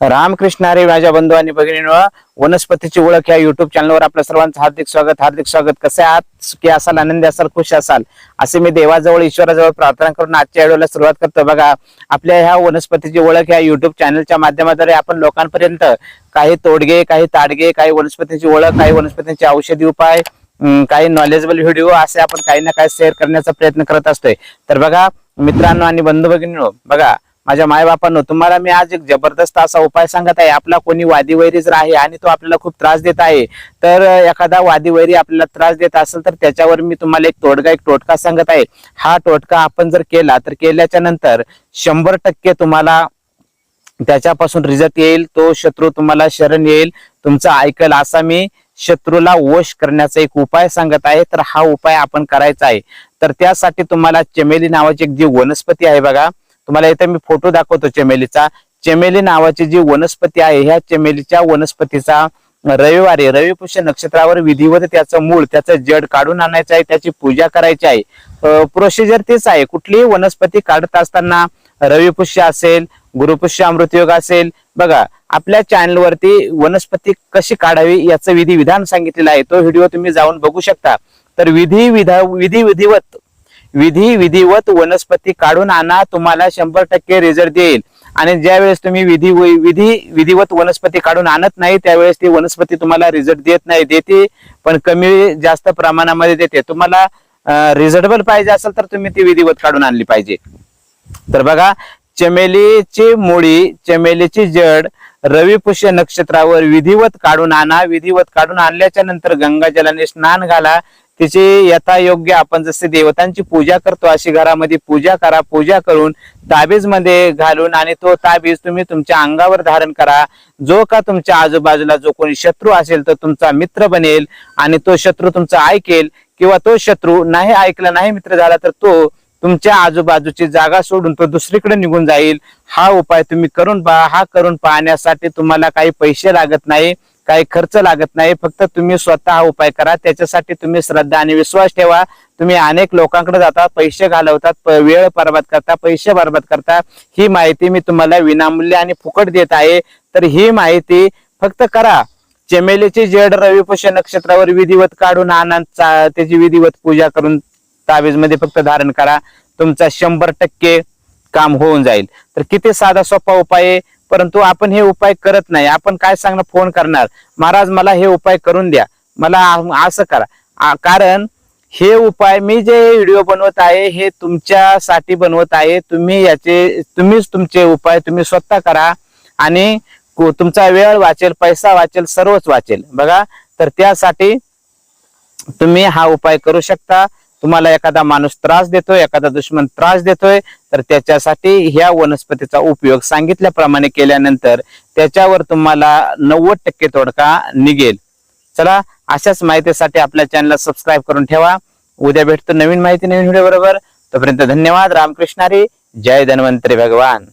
रामकृष्णारे माझ्या बंधू आणि भगिनींनो वनस्पतीची ओळख या युट्यूब चॅनलवर आपल्या सर्वांचं हार्दिक स्वागत हार्दिक स्वागत. कसे आहात? सुखी असाल आनंदी असाल खुश असाल? असे मी देवाजवळ ईश्वराजवळ प्रार्थना करून आजच्या व्हिडिओला सुरुवात करतो. बघा आपल्या ह्या वनस्पतीची ओळख या युट्यूब चॅनलच्या माध्यमाद्वारे आपण लोकांपर्यंत काही तोडगे काही ताडगे काही वनस्पतीची ओळख काही वनस्पतींचे औषधी उपाय काही नॉलेजेबल व्हिडिओ असे आपण काही ना काही शेअर करण्याचा प्रयत्न करत असतोय. तर बघा मित्रांनो आणि बंधू भगिनींनो बघा माझ्या मायबापांनो तुम्हाला मी आज एक जबरदस्त असा उपाय सांगत आहे. आपला कोणी वादी वैरी जर आहे आणि तो आपल्याला खूप त्रास देत आहे तर एखादा वादी वैरी आपल्याला त्रास देत असेल तर त्याच्यावर मी तुम्हाला एक तोडगा एक टोटका सांगत आहे. हा टोटका आपण जर केला तर केल्याच्यानंतर शंभर टक्के तुम्हाला त्याच्यापासून रिझल्ट येईल तो शत्रू तुम्हाला शरण येईल. तुमचं ऐकल असा मी शत्रूला वश करण्याचा एक उपाय सांगत आहे तर हा उपाय आपण करायचा आहे. तर त्यासाठी तुम्हाला चमेली नावाची एक जी वनस्पती आहे बघा तुम्हाला इथे मी फोटो दाखवतो चमेलीचा. चमेली नावाची जी वनस्पती आहे ह्या चमेलीच्या वनस्पतीचा रविवारी रविपुष्य नक्षत्रावर विधिवत त्याचं मूळ त्याचं जड काढून आणायचं आहे त्याची पूजा करायची आहे. प्रोसिजर तेच आहे. कुठलीही वनस्पती काढत असताना रविपुष्य असेल गुरुपुष्य अमृतयोग असेल बघा आपल्या चॅनलवरती वनस्पती कशी काढावी याचं विधी विधान सांगितलेलं आहे. तो व्हिडिओ तुम्ही जाऊन बघू शकता. तर विधी विधा विधी विधिवत विधी विधिवत वनस्पती काढून आणा तुम्हाला शंभर टक्के रिझल्ट देईल. आणि ज्या वेळेस तुम्ही विधी विधी विधिवत वनस्पती काढून आणत नाही त्यावेळेस ती वनस्पती तुम्हाला रिझल्ट देत नाही देते पण कमी जास्त प्रमाणामध्ये देते. तुम्हाला रिझल्टेबल पाहिजे असेल तर तुम्ही ती विधिवत काढून आणली पाहिजे. तर बघा चमेलीची मुळी चमेलीची जड रविपुष्य नक्षत्रावर विधिवत काढून आणा. विधिवत काढून आणल्याच्या नंतर गंगाजलाने स्नान घाला. तिची यथायोग्य आपण जसे देवतांची पूजा करतो अशी घरामध्ये पूजा करा. पूजा करून ताबीजमध्ये घालून आणि तो ताबीज तुम्ही तुमच्या अंगावर धारण करा. जो का तुमच्या आजूबाजूला जो कोणी शत्रू असेल तो तुमचा मित्र बनेल आणि तो शत्रू तुमचा ऐकेल किंवा तो शत्रू नाही ऐकला नाही मित्र झाला तर तो तुमच्या आजूबाजूची जागा सोडून तो दुसरीकडे निघून जाईल. हा उपाय तुम्ही करून पहा. हा करून पाहण्यासाठी तुम्हाला काही पैसे लागत नाही. काही खर्च लागत नाही फक्त तुम्ही स्वतः हा उपाय करा. त्याच्यासाठी तुम्ही श्रद्धा आणि विश्वास ठेवा. तुम्ही अनेक लोकांकडे जाता पैसे घालवतात वेळ बरबाद करता पैसे बरबाद करता. ही माहिती मी तुम्हाला विनामूल्य आणि फुकट देत आहे. तर ही माहिती फक्त करा. चमेलीची जेड रविपुष्य नक्षत्रावर विधिवत काढून आनंद त्याची विधिवत पूजा करून ताबीजमध्ये फक्त धारण करा. तुमचा शंभर टक्के काम होऊन जाईल. तर किती साधा सोपा उपाय परंतु आपण हे उपाय करत नाही. आपण काय सांगणार फोन करणार. महाराज मला हे उपाय करून द्या. मला असं करा. आ- कारण हे उपाय मी जे व्हिडिओ बनवत आहे हे तुमच्यासाठी बनवत आहे. तुम्ही याचे तुम्हीच तुमचे उपाय तुम्ही स्वतः करा. आणि तुमचा वेळ वाचेल पैसा वाचेल सर्वच वाचेल. बघा तर त्यासाठी तुम्ही हा उपाय करू शकता. तुम्हाला एखादा माणूस त्रास देतोय एखादा दुश्मन त्रास देतोय तर त्याच्यासाठी ह्या वनस्पतीचा उपयोग सांगितल्याप्रमाणे केल्यानंतर त्याच्यावर तुम्हाला नव्वद टक्के तोडका निघेल. चला अशाच माहितीसाठी आपल्या चॅनलला सबस्क्राईब करून ठेवा. उद्या भेटतो नवीन माहिती नवीन व्हिडिओ बरोबर. तोपर्यंत धन्यवाद. रामकृष्णारी जय धन्वंतरी भगवान.